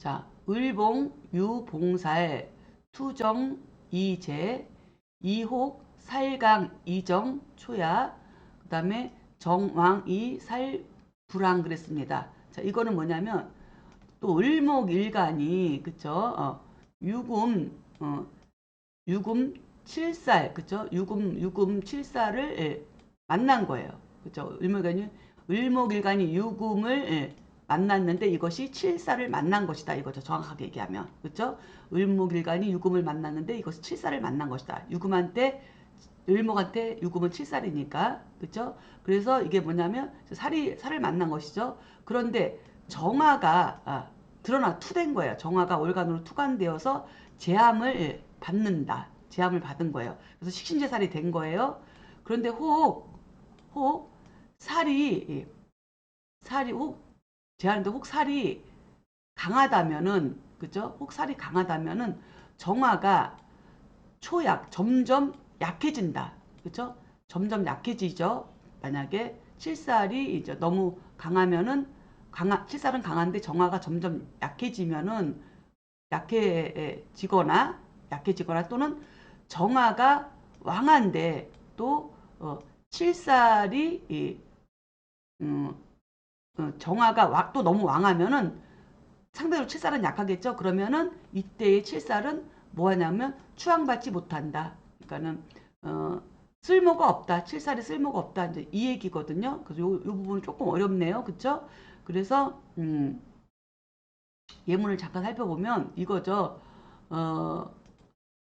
자, 을봉, 유봉살, 투정, 이재, 이혹, 살강, 이정, 초야, 그 다음에 정왕이, 살, 불황 그랬습니다. 자, 이거는 뭐냐면 또 을목 일간이 그쵸? 어, 유금, 어, 유금 칠살 그쵸? 유금, 유금 칠살을 예, 만난 거예요. 그쵸? 을목일간이, 을목일간이 유금을 예, 만났는데 이것이 칠살을 만난 것이다. 이거죠. 정확하게 얘기하면. 그렇죠? 을목일간이 유금을 만났는데 이것이 칠살을 만난 것이다. 유금한테 을목한테 유금은 칠살이니까. 그렇죠? 그래서 이게 뭐냐면 살이 살을 만난 것이죠. 그런데 정화가 아, 드러나 투된 거예요. 정화가 월간으로 투간되어서 제함을 받는다. 제함을 받은 거예요. 그래서 식신제살이 된 거예요. 그런데 혹, 혹, 살이, 살이 혹 제하는데 혹살이 강하다면은 그죠? 혹살이 강하다면은 정화가 초약 점점 약해진다. 그죠? 점점 약해지죠. 만약에 칠살이 이제 너무 강하면은 강하 칠살은 강한데 정화가 점점 약해지면은 약해지거나 약해지거나 또는 정화가 왕한데 또 어, 칠살이 이, 음, 어, 정화가 또 너무 왕하면은 상대적으로 칠살은 약하겠죠. 그러면은 이때의 칠살은 뭐하냐면 추앙받지 못한다. 그러니까는 어, 쓸모가 없다. 칠살이 쓸모가 없다. 이제 이 얘기거든요. 그래서 요, 요 부분은 조금 어렵네요. 그쵸? 그래서 음, 예문을 잠깐 살펴보면 이거죠. 어,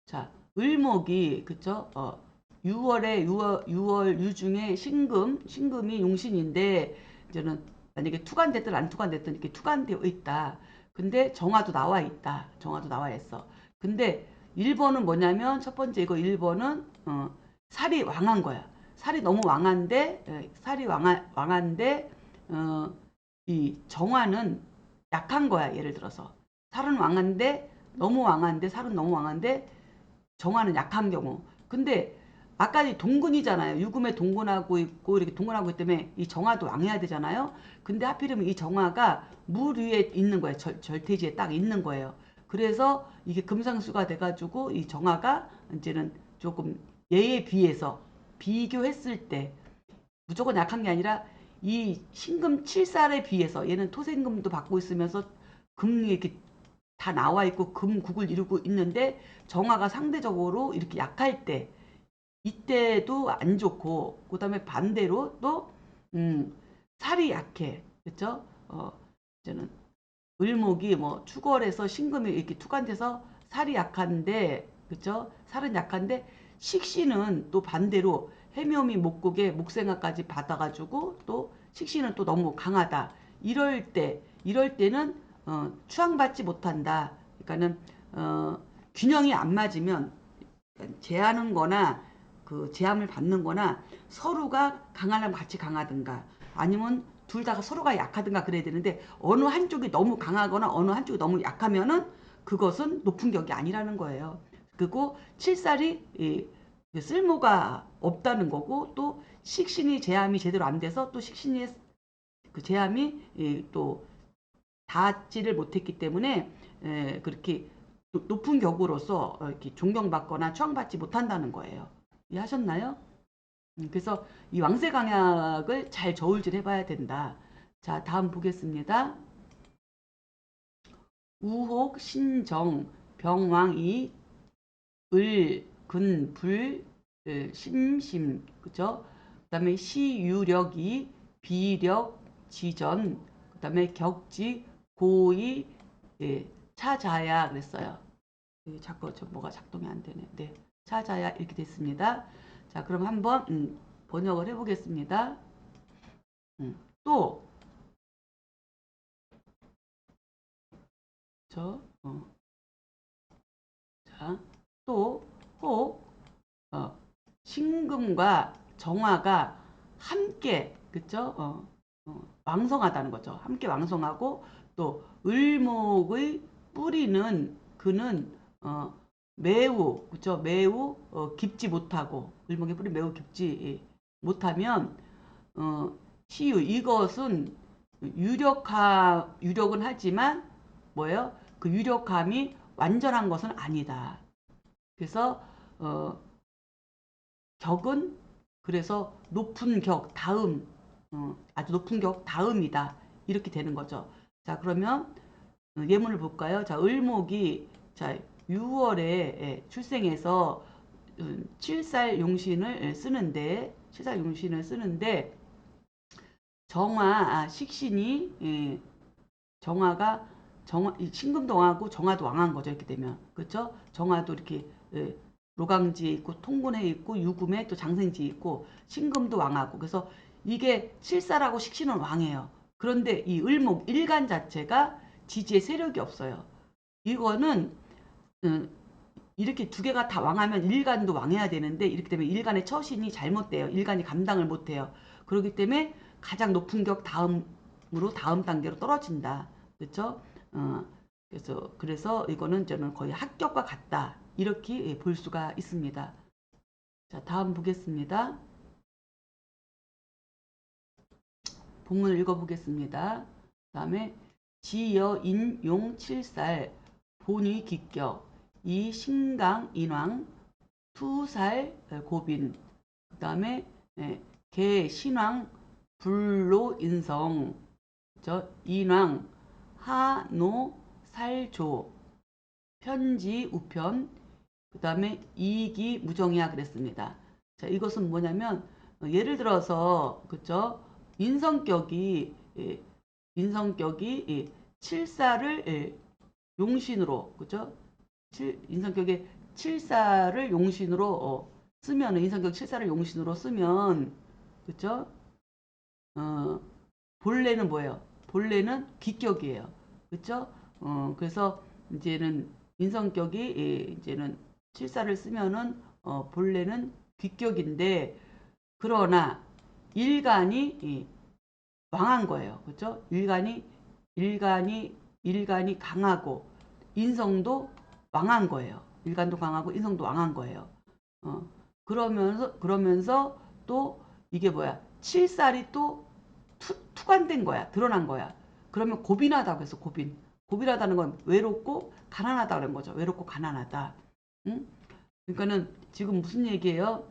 자, 을목이 그쵸? 어, 6월에 6월, 6월 유중에 신금, 신금이 용신인데 이제는 만약에 투간됐든 안 투간됐든 이렇게 투간되어 있다. 근데 정화도 나와 있다. 정화도 나와 있어. 근데 1번은 뭐냐면 첫 번째 이거 1번은 어, 살이 왕한 거야. 살이 너무 왕한데 에, 살이 왕한, 왕한데 어, 이 정화는 약한 거야. 예를 들어서 살은 왕한데 너무 왕한데 살은 너무 왕한데 정화는 약한 경우. 근데 아까 이 동근이잖아요. 유금에 동근하고 있고 이렇게 동근하고 있기 때문에 이 정화도 왕해야 되잖아요. 근데 하필이면 이 정화가 물 위에 있는 거예요. 절, 절대지에 딱 있는 거예요. 그래서 이게 금상수가 돼가지고 이 정화가 이제는 조금 얘에 비해서 비교했을 때 무조건 약한 게 아니라 이 신금 7살에 비해서 얘는 토생금도 받고 있으면서 금이 이렇게 다 나와 있고 금국을 이루고 있는데 정화가 상대적으로 이렇게 약할 때 이때도 안 좋고 그 다음에 반대로 또 음, 살이 약해 그렇죠? 어, 이제는 을목이 뭐 추월해서 신금이 이렇게 투간돼서 살이 약한데 그렇죠? 살은 약한데 식신은 또 반대로 해묘미 목국에 목생화까지 받아가지고 또 식신은 또 너무 강하다. 이럴 때 이럴 때는 어, 추앙받지 못한다. 그러니까는 어, 균형이 안 맞으면 제하는 거나 그 제함을 받는 거나 서로가 강하려면 같이 강하든가 아니면 둘 다 서로가 약하든가 그래야 되는데 어느 한쪽이 너무 강하거나 어느 한쪽이 너무 약하면은 그것은 높은 격이 아니라는 거예요. 그리고 칠살이 쓸모가 없다는 거고 또 식신이 제함이 제대로 안 돼서 또 식신이 그 제함이 또 닿지를 못했기 때문에 그렇게 높은 격으로서 이렇게 존경받거나 추앙받지 못한다는 거예요. 이해하셨나요? 음, 그래서 이 왕세 강약을 잘 저울질 해봐야 된다. 자, 다음 보겠습니다. 우혹, 신정, 병왕이, 을, 근, 불, 심심, 그죠? 그 다음에 시유력이, 비력, 지전, 그 다음에 격지, 고의, 예, 차자야 그랬어요. 자꾸 저 뭐가 작동이 안 되네. 네. 찾아야 이렇게 됐습니다. 자, 그럼 한번 음, 번역을 해보겠습니다. 음, 또, 저, 어. 자, 또, 혹, 어, 신금과 정화가 함께, 그쵸? 어, 어, 왕성하다는 거죠. 함께 왕성하고, 또, 을목의 뿌리는, 그는, 어, 매우 그죠 매우 어, 깊지 못하고 을목의 뿌리 매우 깊지 못하면 어, 시유 이것은 유력하 유력은 하지만 뭐예요? 그 유력함이 완전한 것은 아니다. 그래서 어, 격은 그래서 높은 격 다음 어, 아주 높은 격 다음이다 이렇게 되는 거죠. 자 그러면 어, 예문을 볼까요? 자 을목이 자 6월에 출생해서 7살 용신을 쓰는데 7살 용신을 쓰는데 정화 아, 식신이 예, 정화가 정화 신금도 왕하고 정화도 왕한 거죠 이렇게 되면. 그렇죠 정화도 이렇게 예, 로강지에 있고 통군에 있고 유금에 또 장생지에 있고 신금도 왕하고. 그래서 이게 칠사라고 식신은 왕이에요. 그런데 이 을목 일간 자체가 지지의 세력이 없어요. 이거는 음, 이렇게 두 개가 다 왕하면 일간도 왕해야 되는데 이렇게 되면 일간의 처신이 잘못돼요 일간이 감당을 못해요 그렇기 때문에 가장 높은 격 다음으로 다음 단계로 떨어진다. 그렇죠? 어, 그래서 그래서 이거는 저는 거의 합격과 같다. 이렇게 예, 볼 수가 있습니다. 자, 다음 보겠습니다. 본문을 읽어보겠습니다. 다음에 지여 인용 칠살 본위 기격 이 신강 인왕 투살 고빈 그 다음에 예, 개 신왕 불로 인성 저 인왕 하노 살조 편지 우편 그 다음에 이기 무정이야 그랬습니다. 자 이것은 뭐냐면 어, 예를 들어서 그죠 인성격이 예, 인성격이 예, 칠사를 예, 용신으로 그죠 인성격의 칠사를 용신으로 어, 쓰면 인성격 칠사를 용신으로 쓰면 그죠 어, 본래는 뭐예요? 본래는 기격이에요. 그렇죠? 어, 그래서 이제는 인성격이 예, 이제는 칠사를 쓰면은 어, 본래는 귀격인데 그러나 일간이 예, 왕한 거예요. 그렇죠? 일간이 일간이 일간이 강하고 인성도 왕한 거예요. 일간도 강하고 인성도 왕한 거예요. 어, 그러면서 그러면서 또 이게 뭐야? 칠살이 또 투, 투관된 거야. 드러난 거야. 그러면 고빈하다고 해서 고빈. 고빈하다는 건 외롭고 가난하다 그런 거죠. 외롭고 가난하다. 응? 그러니까는 지금 무슨 얘기예요?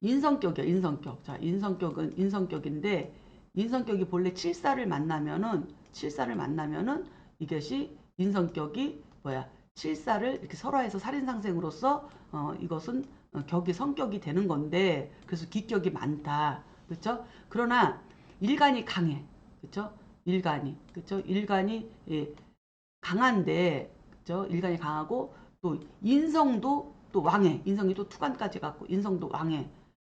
인성격이야, 인성격. 자, 인성격은 인성격인데 인성격이 본래 칠사를 만나면은 칠사를 만나면은 이것이 인성격이 뭐야? 칠사를 이렇게 설화해서 살인상생으로서 어, 이것은 어, 격이 성격이 되는 건데 그래서 기격이 많다. 그렇죠? 그러나 일간이 강해. 그렇죠? 일간이. 그렇죠? 일간이 예, 강한데 그렇죠? 일간이 강하고 또 인성도 또 왕해. 인성이 또 투간까지 갖고 인성도 왕해.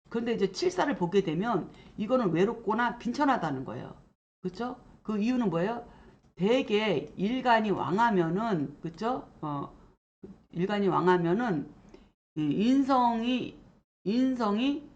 그런데 이제 칠사를 보게 되면 이거는 외롭거나 빈천하다는 거예요. 그렇죠? 그 이유는 뭐예요? 대개 일간이 왕하면은 그렇죠? 어, 일간이 왕하면은 인성이 인성이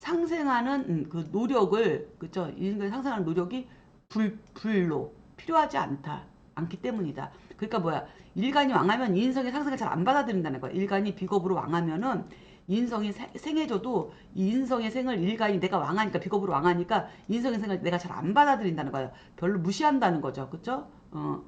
상생하는 음, 그 노력을 그죠 인간이 상생하는 노력이 불 불로 필요하지 않다 않기 때문이다. 그러니까 뭐야 일간이 왕하면 인성의 상승을 잘 안 받아들인다는 거야. 일간이 비겁으로 왕하면은 인성이 생해줘도 인성의 생을 일간이 내가 왕하니까 비겁으로 왕하니까 인성의 생을 내가 잘 안 받아들인다는 거예요. 별로 무시한다는 거죠. 그쵸? 어.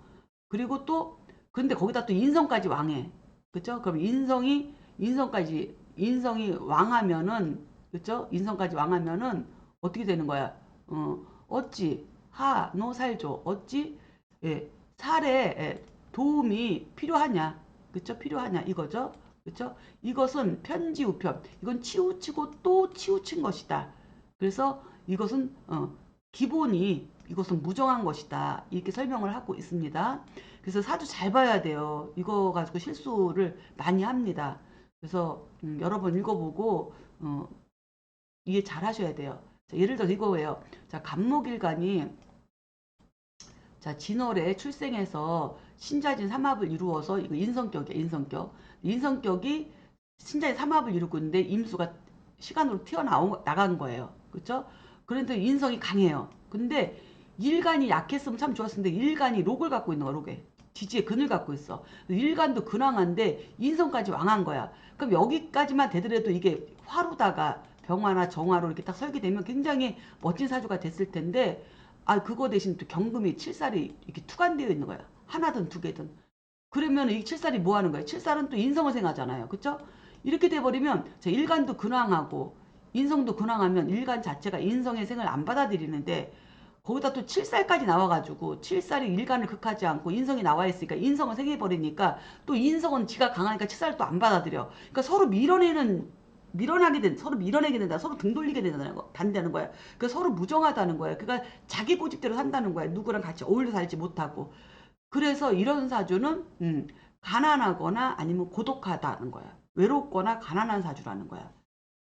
그리고 또 근데 거기다 또 인성까지 왕해. 그쵸? 그럼 인성이 인성까지 인성이 왕하면은 그쵸? 인성까지 왕하면은 어떻게 되는 거야? 어, 어찌 하, 노, 살조 어찌 예, 살에 예, 도움이 필요하냐? 그쵸? 필요하냐? 이거죠? 그쵸? 이것은 편지 우편. 이건 치우치고 또 치우친 것이다. 그래서 이것은 어, 기본이 이것은 무정한 것이다. 이렇게 설명을 하고 있습니다. 그래서 사주 잘 봐야 돼요. 이거 가지고 실수를 많이 합니다. 그래서 음, 여러 번 읽어보고 어, 이해 잘 하셔야 돼요. 자, 예를 들어 이거예요. 자, 간목일간이 자, 진월에 출생해서 신자진 삼합을 이루어서 이거 인성격이야, 인성격. 인성격이 신자진 삼합을 이루고 있는데 임수가 시간으로 튀어나간 거예요. 그렇죠? 그런데 인성이 강해요. 근데 일간이 약했으면 참 좋았을 텐데 일간이 록을 갖고 있는 거야, 록에. 지지에 근을 갖고 있어. 일간도 근황한데 인성까지 왕한 거야. 그럼 여기까지만 되더라도 이게 화루다가 병화나 정화로 이렇게 딱 설계되면 굉장히 멋진 사주가 됐을 텐데 아 그거 대신 또 경금이 칠살이 이렇게 투관되어 있는 거야. 하나든 두 개든. 그러면 이 칠살이 뭐 하는 거예요? 칠살은 또 인성을 생하잖아요. 그쵸? 이렇게 돼버리면 자, 일간도 근황하고 인성도 근황하면 일간 자체가 인성의 생을 안 받아들이는데 거기다 또 칠살까지 나와가지고 칠살이 일간을 극하지 않고 인성이 나와 있으니까 인성을 생해버리니까 또 인성은 지가 강하니까 칠살을 또 안 받아들여. 그러니까 서로 밀어내는 밀어나게 된 서로 밀어내게 된다. 서로 등 돌리게 된다는 거 반대하는 거야. 그 서로 무정하다는 거야. 그러니까 자기 고집대로 산다는 거야. 누구랑 같이 어울려 살지 못하고. 그래서 이런 사주는 음, 가난하거나 아니면 고독하다는 거야. 외롭거나 가난한 사주라는 거야.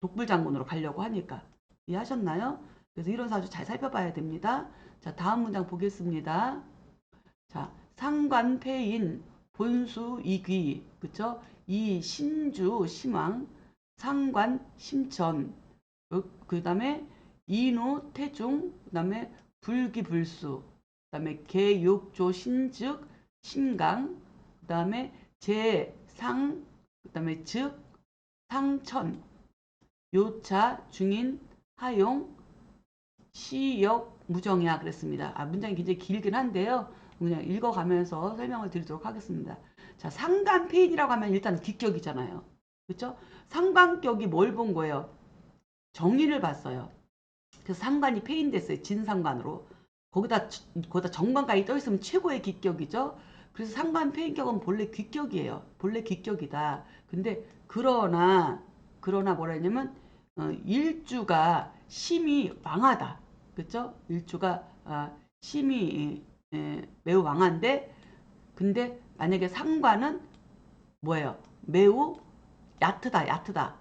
독불장군으로 가려고 하니까. 이해하셨나요? 그래서 이런 사주 잘 살펴봐야 됩니다. 자, 다음 문장 보겠습니다. 자, 상관패인 본수 이귀, 그쵸? 이 신주 심왕, 상관 심천, 그 다음에 인우 태중, 그 다음에 불기불수, 그 다음에 개욕조 신즉, 신강, 그 다음에 제상, 그 다음에 즉, 상천, 요차, 중인, 하용, 시역, 무정야 그랬습니다. 아, 문장이 굉장히 길긴 한데요. 그냥 읽어가면서 설명을 드리도록 하겠습니다. 자, 상관폐인이라고 하면 일단 기격이잖아요. 그렇죠? 상관격이 뭘 본 거예요? 정인을 봤어요. 그래서 상관이 폐인됐어요. 진상관으로. 거기다 거기다 정관까지 떠 있으면 최고의 기격이죠. 그래서 상관 폐인격은 본래 기격이에요. 본래 기격이다. 근데 그러나 그러나 뭐라 했냐면 어, 일주가 심이 왕하다. 그렇죠? 일주가 아, 심이 에, 매우 왕한데 근데 만약에 상관은 뭐예요? 매우 얕다, 얕다.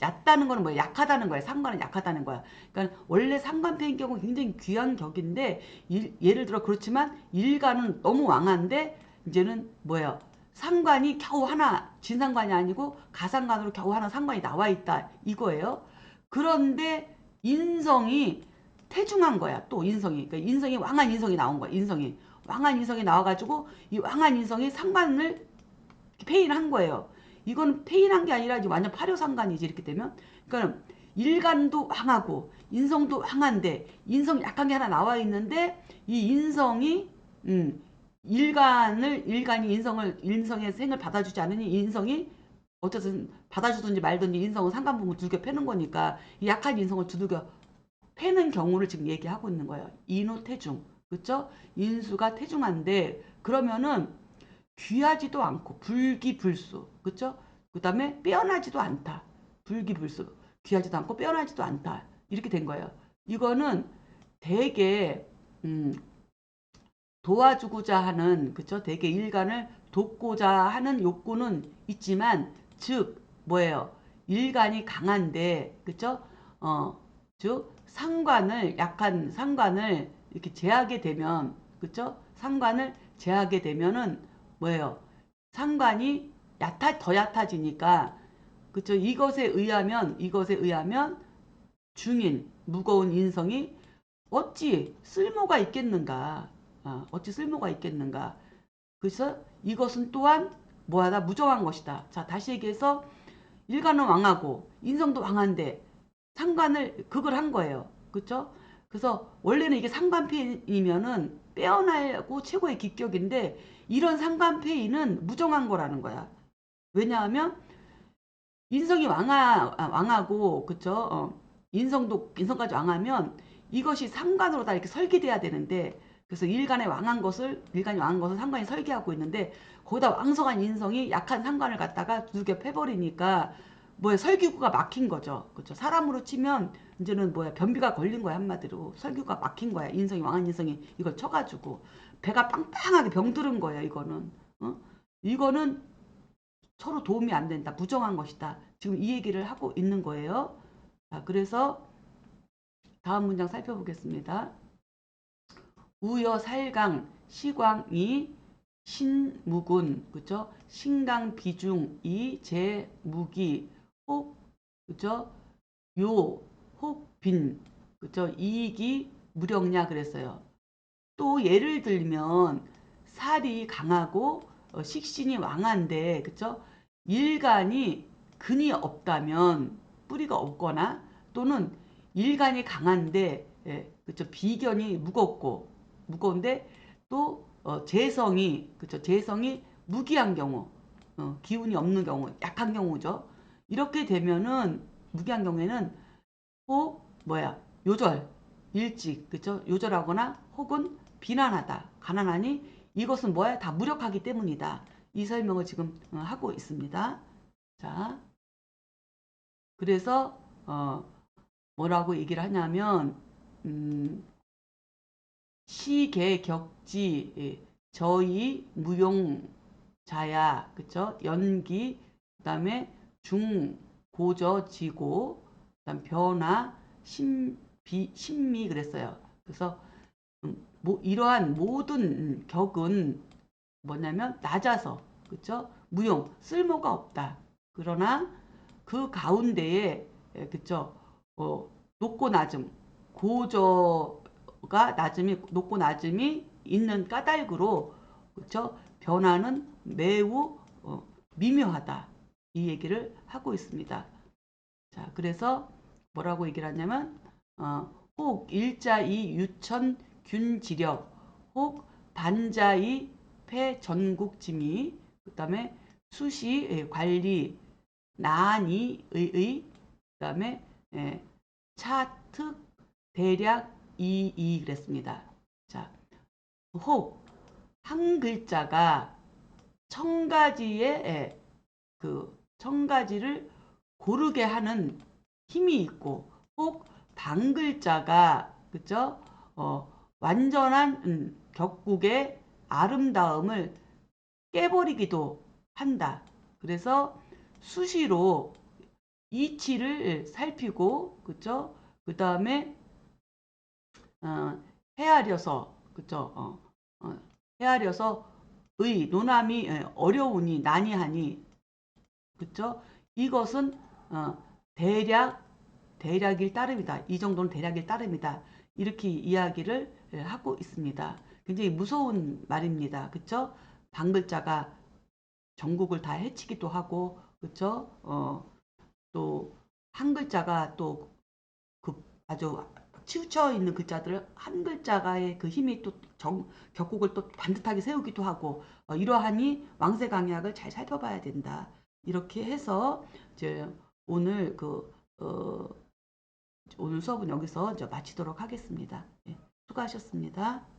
얕다는 거는 뭐예요? 약하다는 거예요. 상관은 약하다는 거야. 그러니까 원래 상관패인 경우 굉장히 귀한 격인데 일, 예를 들어 그렇지만 일간은 너무 왕한데 이제는 뭐예요? 상관이 겨우 하나 진상관이 아니고 가상관으로 겨우 하나 상관이 나와 있다 이거예요. 그런데 인성이 태중한 거야. 또 인성이. 그러니까 인성이 왕한 인성이 나온 거야. 인성이. 왕한 인성이 나와가지고 이 왕한 인성이 상관을 폐인한 거예요. 이건 폐인한 게 아니라 완전 파료상관이지 이렇게 되면. 그러니까 일간도 왕하고 인성도 왕한데 인성 약한 게 하나 나와 있는데 이 인성이 음, 일간을 일간이 인성을 인성의 생을 받아주지 않으니 인성이 어쨌든 받아주든지 말든지 인성은 상관부분 두들겨 패는 거니까 이 약한 인성을 두들겨 패는 경우를 지금 얘기하고 있는 거예요. 인후태중. 그렇죠? 인수가 태중한데 그러면은 귀하지도 않고 불기불수. 그렇죠? 그다음에 빼어나지도 않다. 불기불수. 귀하지도 않고 빼어나지도 않다. 이렇게 된 거예요. 이거는 되게 음, 도와주고자 하는 그쵸 되게 일간을 돕고자 하는 욕구는 있지만 즉 뭐예요 일간이 강한데 그쵸 어 즉 상관을 약한 상관을 이렇게 제하게 되면 그쵸 상관을 제하게 되면은 뭐예요 상관이 얕아 더 얕아지니까 그쵸 이것에 의하면 이것에 의하면 중인 무거운 인성이 어찌 쓸모가 있겠는가 어, 어찌 쓸모가 있겠는가. 그래서 이것은 또한 뭐하다 무정한 것이다. 자 다시 얘기해서 일간은 왕하고 인성도 왕한데 상관을 극을 한 거예요. 그렇죠? 그래서 원래는 이게 상관폐이면은 빼어나고 최고의 기격인데 이런 상관폐이는 무정한 거라는 거야. 왜냐하면 인성이 왕하, 아, 왕하고 그쵸 어, 인성도 인성까지 왕하면 이것이 상관으로 다 이렇게 설계돼야 되는데 그래서 일간에 왕한 것을 일간이 왕한 것을 상관이 설계하고 있는데 거기다 왕성한 인성이 약한 상관을 갖다가 두개 패버리니까 뭐야 설기구가 막힌 거죠. 그렇죠. 사람으로 치면 이제는 뭐야 변비가 걸린 거야 한마디로 설기구가 막힌 거야. 인성이 왕한 인성이 이걸 쳐가지고 배가 빵빵하게 병들은 거야 이거는. 어? 이거는 서로 도움이 안 된다. 부정한 것이다. 지금 이 얘기를 하고 있는 거예요. 자, 그래서 다음 문장 살펴보겠습니다. 우여 살강 시광이 신무군 그죠? 신강 비중 이 제 무기 혹 그죠? 요 혹빈 그죠? 이익이 무력냐 그랬어요. 또 예를 들면 살이 강하고 어, 식신이 왕한데 그죠? 일간이 근이 없다면 뿌리가 없거나 또는 일간이 강한데 예, 그죠? 비견이 무겁고 무거운데 또 어, 재성이 그쵸 재성이 무기한 경우 어, 기운이 없는 경우 약한 경우죠. 이렇게 되면은 무기한 경우에는 혹 뭐야 요절 일찍 그쵸 요절하거나 혹은 비난하다 가난하니 이것은 뭐야 다 무력하기 때문이다. 이 설명을 지금 어, 하고 있습니다. 자 그래서 어, 뭐라고 얘기를 하냐면 음, 시계 격지 예, 저희 무용자야 그쵸 연기 그 다음에 중 고저 지고 그다음 변화 신비 신미 그랬어요. 그래서 음, 뭐 이러한 모든 격은 뭐냐면 낮아서 그쵸 무용 쓸모가 없다. 그러나 그 가운데에 예, 그쵸 어, 높고 낮음 고저가 낮음이 높고 낮음이 있는 까닭으로 그쵸 변화는 매우 어, 미묘하다 이 얘기를 하고 있습니다. 자 그래서 뭐라고 얘기를 하냐면 어, 혹 일자 이 유천 균지력 혹 반자이 폐전국지미 그 다음에 수시 예, 관리 난이의 그 다음에 예, 차특 대략 이이 그랬습니다. 자, 혹 한 글자가 청가지의 예, 그 청가지를 고르게 하는 힘이 있고 혹 반 글자가 그죠? 어, 완전한 음, 격국의 아름다움을 깨버리기도 한다. 그래서 수시로 이치를 살피고 그죠? 그 다음에 어, 헤아려서 그죠? 어, 어, 헤아려서 의 노남이 예, 어려우니 난이하니 그죠? 이것은 어, 대략 대략일 따름이다. 이 정도는 대략일 따름이다. 이렇게 이야기를 예, 하고 있습니다. 굉장히 무서운 말입니다. 그쵸? 방글자가 전국을 다 해치기도 하고, 그쵸? 어, 또, 한 글자가 또, 그, 아주 치우쳐 있는 글자들을 한 글자가의 그 힘이 또 정, 격국을 또 반듯하게 세우기도 하고, 어, 이러하니 왕세 강약을 잘 살펴봐야 된다. 이렇게 해서, 이제, 오늘 그, 어, 오늘 수업은 여기서 마치도록 하겠습니다. 예, 수고하셨습니다.